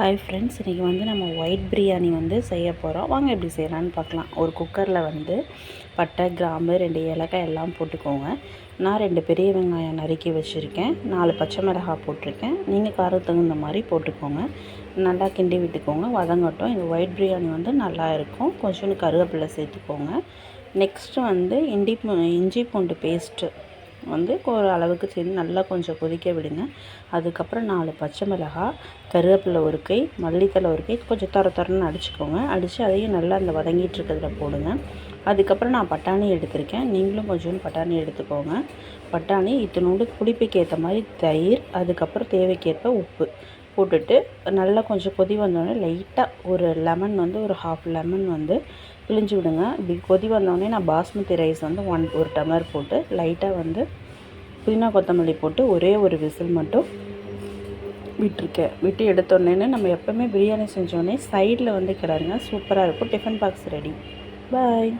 Hi friends இன்றைக்கி வந்து நம்ம ஒயிட் பிரியாணி வந்து செய்ய போகிறோம் வாங்க எப்படி செய்யலான்னு பார்க்கலாம். ஒரு குக்கரில் வந்து பட்டை கிராம்பு ரெண்டு ஏலக்காய் எல்லாம் போட்டுக்கோங்க. நான் ரெண்டு பெரிய வெங்காயம் நறுக்கி வச்சுருக்கேன். நாலு பச்சை மிளகாய் போட்டிருக்கேன். நீங்கள் காரம் தகுந்த மாதிரி போட்டுக்கோங்க. நல்லா கிண்டி விட்டுக்கோங்க. வதங்கட்டும். இந்த ஒயிட் பிரியாணி வந்து நல்லா இருக்கும். கொஞ்சோண்டு கருவேப்பிலை சேர்த்துக்கோங்க. நெக்ஸ்ட்டு வந்து இண்டி இஞ்சி பூண்டு பேஸ்ட்டு வந்து ஒரு அளவுக்கு சேர்ந்து நல்லா கொஞ்சம் கொதிக்க விடுங்க. அதுக்கப்புறம் நாலு பச்சை மிளகாய் கருவேப்பிலை ஒரு கை மல்லித்தலை ஒரு கை கொஞ்சம் தர தரன்னு அடிச்சுக்கோங்க. அடித்து அதையும் நல்லா அந்த வதங்கிட்டு இருக்கிறதுல போடுங்க. அதுக்கப்புறம் நான் பட்டாணி எடுத்திருக்கேன். நீங்களும் கொஞ்சோண்டு பட்டாணி எடுத்துக்கோங்க. பட்டாணி இத்தினோண்டு புளிப்புக்கு ஏற்ற மாதிரி தயிர் அதுக்கப்புறம் தேவைக்கேற்ப உப்பு. போட்டுட்டு நல்லா கொஞ்சம் கொதி வந்தோடனே லைட்டாக ஒரு லெமன் வந்து ஒரு ஹாஃப் லெமன் வந்து பிழிஞ்சு விடுங்க. இப்படி கொதி வந்தோடனே நான் பாஸ்மதி ரைஸ் வந்து ஒன் ஒரு டம்ளர் போட்டு லைட்டாக வந்து புதினா கொத்தமல்லி போட்டு ஒரே ஒரு விசில் மட்டும் விட்டுருக்கேன். விட்டு எடுத்தோடனே நம்ம எப்போவுமே பிரியாணி செஞ்சோடனே சைடில் வந்து கிளறுங்க. சூப்பராக இருக்கும். டிஃபன் பாக்ஸ் ரெடி பாய்